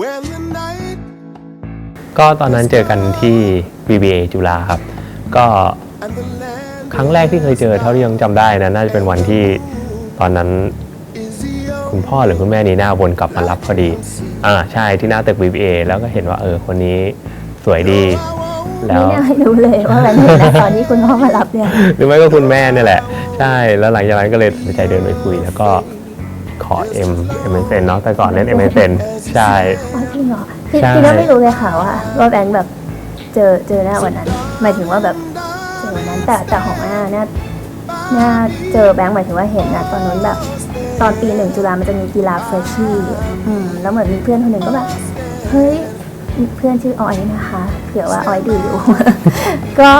When the night ก็ตอนนั้นเจอกันที่ BBA จุฬาครับ ก็ and the land ครั้งแรกที่เคยเจอเท่าที่ยังจำได้นะน่าจะเป็นวันที่ตอนนั้น is the คุณพ่อหรือคุณแม่นีน่าวนกลับมารับพอดี อ่าใช่ที่หน้าตึก BBA แล้วก็เห็นว่าเออคนนี้สวยดี แล้วไม่น่ารู้เลยว่าแบบนี้นะตอนที่คุณพ่อมารับเนี่ย หรือไม่ก็คุณแม่เนี่ยแหละ ใช่แล้วหลังจากนั้นก็เลยตัดสินใจเดินไปคุยแล้วก็ ขอ M MSN เนาะแต่ก่อนเล่น MSN ใช่ อ๋อจริงเหรอคือใช่คือเราไม่รู้เลยค่ะว่าว่าแบงค์แบบเจอเจอหน้าวันนั้น หมายถึงว่าแบบเจอวันนั้นแต่แต่ของหน้าน่าน่าเจอแบงค์หมายถึงว่าเห็นนะตอนนั้นแบบ ตอนปีหนึ่งจุฬามันจะมีกีฬาเฟรชชี่อืมแล้วเหมือนมีเพื่อนคนหนึ่งก็แบบเฮ้ยเพื่อนชื่อออยนะคะเผื่อว่าออยดูอยู่ ก็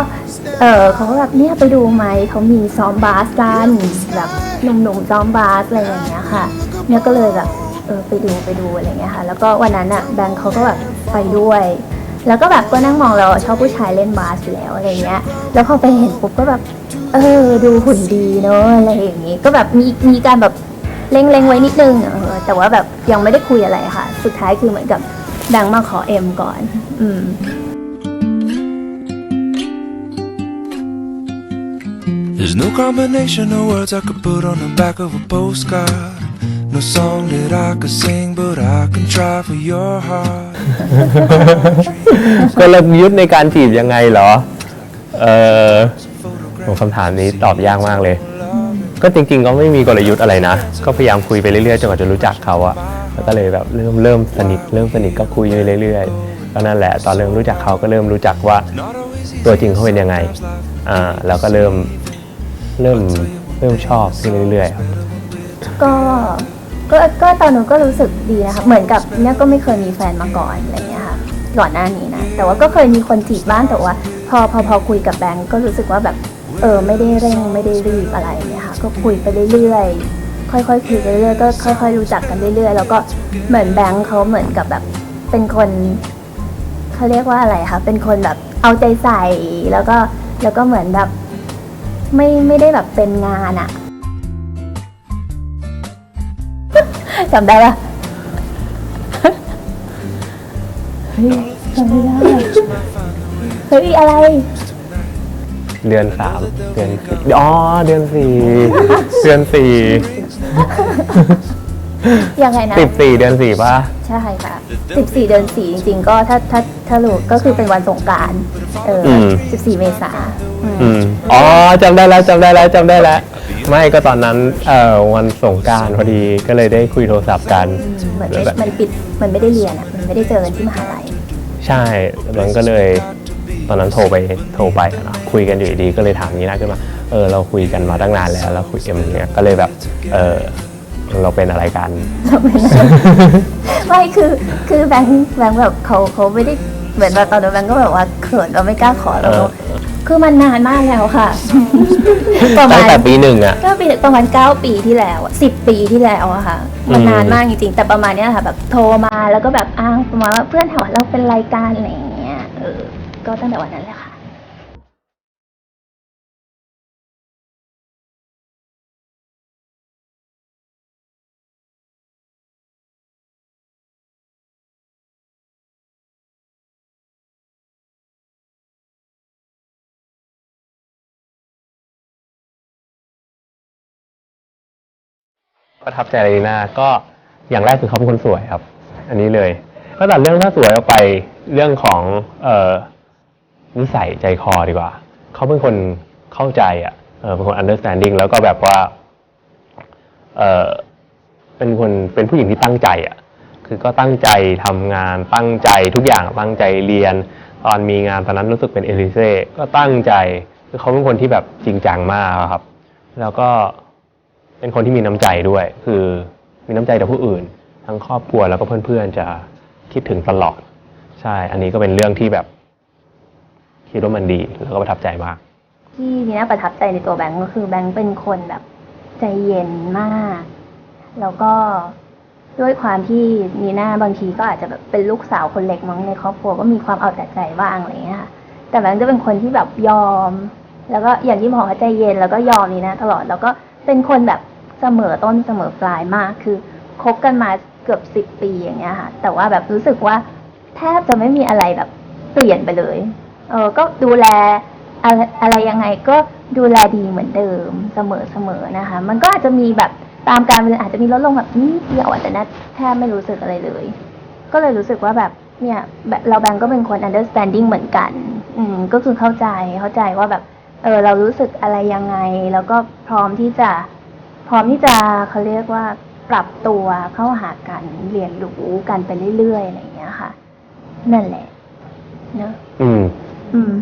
เออเขาก็แบบเนี่ยไปดูไหมเขามีซ้อมบาสกันแบบ หนุ่มๆซ้อมบาสอะไรอย่างเงี้ยค่ะ เนี่ยก็เลยแบบเออไปดูไปดูอะไรเงี้ยค่ะ แล้วก็วันนั้นอะแบงค์เขาก็แบบไปด้วย แล้วก็แบบก็นั่งมองเราชอบผู้ชายเล่นบาสอยู่แล้วอะไรเงี้ย แล้วพอไปเห็นปุ๊บก็แบบเออดูหุ่นดีเนอะอะไรอย่างงี้ ก็แบบมีมีการแบบเล็งๆไว้นิดนึงเออแต่ว่าแบบยังไม่ได้คุยอะไรค่ะ สุดท้ายคือเหมือนกับดังมาขอเอ็มก่อน อืม There's no combination of words I could put on the back of a postcard. No song that I could sing, but I can try for your heart. กลยุทธ์ในการจีบยังไงเหรอ เออโหคำถามนี้ตอบยากมากเลย ก็จริงๆ ก็ไม่มีกลยุทธ์อะไรนะ ก็พยายามคุยไปเรื่อยๆ จนกว่าจะรู้จักเขาอะแล้วก็เลยแบบเริ่มเริ่มสนิทเริ่มสนิทก็คุยไปเรื่อยๆ ก็นั่นแหละ ตอนเริ่มรู้จักเขาก็เริ่มรู้จักว่าตัวจริงเขาเป็นยังไง อ่า แล้วก็เริ่ม เริ่มเริ่มชอบขึ้นเรื่อยๆครับ ก็ก็ก็ตอนนู้นก็รู้สึกดีนะคะเหมือนกับเนี่ยก็ไม่เคยมีแฟนมาก่อนอะไรเงี้ยค่ะก่อนหน้านี้นะ แต่ว่าก็เคยมีคนจีบบ้างแต่ว่า พอพอพอคุยกับแบงก์ก็รู้สึกว่าแบบเออไม่ได้เร่งไม่ได้รีบอะไรเนี่ยค่ะ ก็คุยไปเรื่อยๆค่อยๆคุยไปเรื่อยๆก็ค่อย ๆ รู้จักกันเรื่อยๆ แล้วก็เหมือนแบงก์เขาเหมือนกับแบบเป็นคนเขาเรียกว่าอะไรคะเป็นคนแบบเอาใจใส่แล้วก็แล้วก็เหมือนแบบ ไม่ไม่ได้แบบเป็นงานอะจำได้ปะเฮ้ยจำไม่ได้เฮ้ยอะไร เดือนสามเดือนสี่อ๋อ เดือนสี่ เดือนสี่ ยังไงนะ สิบสี่เดือนสี่ป่ะ ใช่ค่ะ 14 เดือน 4 จริง ๆ ก็ถ้าถ้าถ้ารู้ก็คือเป็นวันสงกรารเออม 14 เมษาอืม อืมอ๋อจำได้แล้วจำได้แล้วจำได้แล้ว ไม่ก็ตอนนั้นเอ่อวันสงกรารพอดีก็เลยได้คุยโทรศัพท์กัน เหมือนไม่มันปิด มันไม่ได้เรียนอะ มันไม่ได้เจอกันที่มหาลัย ใช่มันก็เลย ตอนนั้นโทรไปโทรไปอะเนาะคุยกันอยู่ดีๆก็เลยถามนี้นะขึ้นมา เออเราคุยกันมาตั้งนานแล้วแล้วคุยเอ็มเนี่ยก็เลยแบบเออ เราเป็นอะไรกัน ไม่คือคือแบงค์แบงค์แบบเขาเขาไม่ได้เหมือนแบบตอนนั้นแบงค์ก็แบบว่าเขินเราไม่กล้าขอเราเออคือมันนานมากแล้วค่ะประตั้มางณแต่ปีหนึ่งอะก็ปีประมาณ9ปีที่แล้วอะ10ปีที่แล้วอะค่ะ มันนานมากจริงๆ แต่ประมาณเนี้ยค่ะ แบบโทรมาแล้วก็แบบอ้างประมาณว่าเพื่อนถามว่าเราเป็นรายการอะไรอย่างเงี้ยเออก็ตั้งแต่วันนั้นแหละค่ะ ประทับใจอะไรน่าก็อย่างแรกคือเขาเป็นคนสวยครับ อันนี้เลยก็ตัดเรื่องถ้าสวยออกไปเรื่องของเออนิสัยใจคอดีกว่า เขาเป็นคนเข้าใจอะเออเป็นคน understanding แล้วก็แบบว่าเออเป็นคนเป็นผู้หญิงที่ตั้งใจอะ คือก็ตั้งใจทำงานตั้งใจทุกอย่างตั้งใจเรียน ตอนมีงานตอนนั้นรู้สึกเป็นเอลิเซ่ก็ตั้งใจคือเขาเป็นคนที่แบบจริงจังมากครับ แล้วก็ เป็นคนที่มีน้ำใจด้วย คือมีน้ำใจต่อผู้อื่น ทั้งครอบครัวแล้วก็เพื่อนๆจะคิดถึงตลอด ใช่ อันนี้ก็เป็นเรื่องที่แบบ คิดว่ามันดีแล้วก็ประทับใจมาก ที่นีน่าประทับใจในตัวแบงก์ก็คือแบงก์เป็นคนแบบใจเย็นมาก แล้วก็ด้วยความที่นีน่าบางทีก็อาจจะแบบเป็นลูกสาวคนเล็กมั้งในครอบครัวก็มีความเอาแต่ใจบ้างอะไรอย่างเงี้ยค่ะแต่แบงก์จะเป็นคนที่แบบยอม แล้วก็อย่างที่บอกว่าใจเย็นแล้วก็ยอมนีน่าตลอดแล้วก็เป็นคนแบบ เสมอต้นเสมอปลายมาก คือคบกันมาเกือบสิบปีอย่างเงี้ยค่ะ แต่ว่าแบบรู้สึกว่าแทบจะไม่มีอะไรแบบเปลี่ยนไปเลย เออ ก็ดูแลอะไรอะไรยังไงก็ดูแลดีเหมือนเดิมเสมอเสมอนะคะ มันก็อาจจะมีแบบตามการเวลาอาจจะมีลดลงแบบนิดเดียวแต่นัทแทบไม่รู้สึกอะไรเลย ก็เลยรู้สึกว่าแบบเนี่ยเราแบงก์ก็เป็นคน understanding เหมือนกัน อืม ก็คือเข้าใจเข้าใจว่าแบบ เออ เรารู้สึกอะไรยังไง แล้วก็พร้อมที่จะ พร้อมที่จะเขาเรียกว่าปรับตัวเข้าหากันเรียนรู้กันไปเรื่อยๆอะไรอย่างเงี้ยค่ะ นั่นแหละเนอะอืม อืม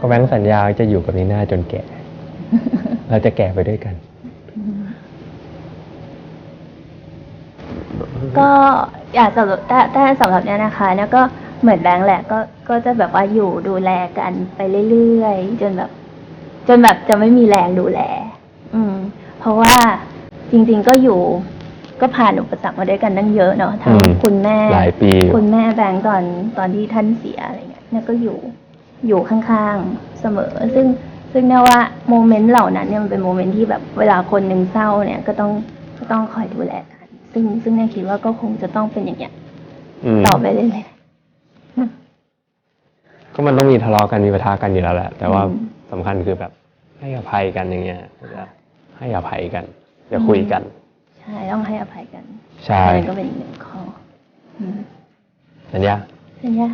ก็แบงค์สัญญาจะอยู่กับนีน่าจนแก่ เราจะแก่ไปด้วยกัน ก็อยากสำหรับถ้าถ้าสำหรับเนี้ยนะคะเนี่ยก็เหมือนแบงค์แหละก็ก็จะแบบว่าอยู่ดูแลกันไปเรื่อยๆจนแบบ จนแบบจะไม่มีแรงดูแล อืม เพราะว่าจริง ๆก็อยู่ก็ผ่านอุปสรรคมาด้วยกันตั้งเยอะเนาะทั้งอืมคุณแม่หลายปีคุณแม่แบงค์ตอนตอนที่ท่านเสียอะไรเงี้ยเนี่ยก็อยู่ อยู่ข้างๆเสมอ ซึ่งซึ่งเนี่ยว่าโมเมนต์เหล่านั้นเนี่ยมันเป็นโมเมนต์ที่แบบเวลาคนหนึ่งเศร้าเนี่ยก็ต้องก็ต้องคอยดูแลกัน ซึ่งซึ่งเนี่ยคิดว่าก็คงจะต้องเป็นอย่างเงี้ยอืมต่อไปเรื่อยก็มันต้องมีทะเลาะกันมีปะทะกันอยู่แล้วแหละ แต่ว่าอืมสำคัญคือแบบให้อภัยกันอย่างเงี้ยจะให้อภัยกันจะคุยกันๆใช่ต้องให้อภัยกัน ใช่อันนี้ก็เป็นอีกหนึ่งข้ออืมสัญญาสัญญา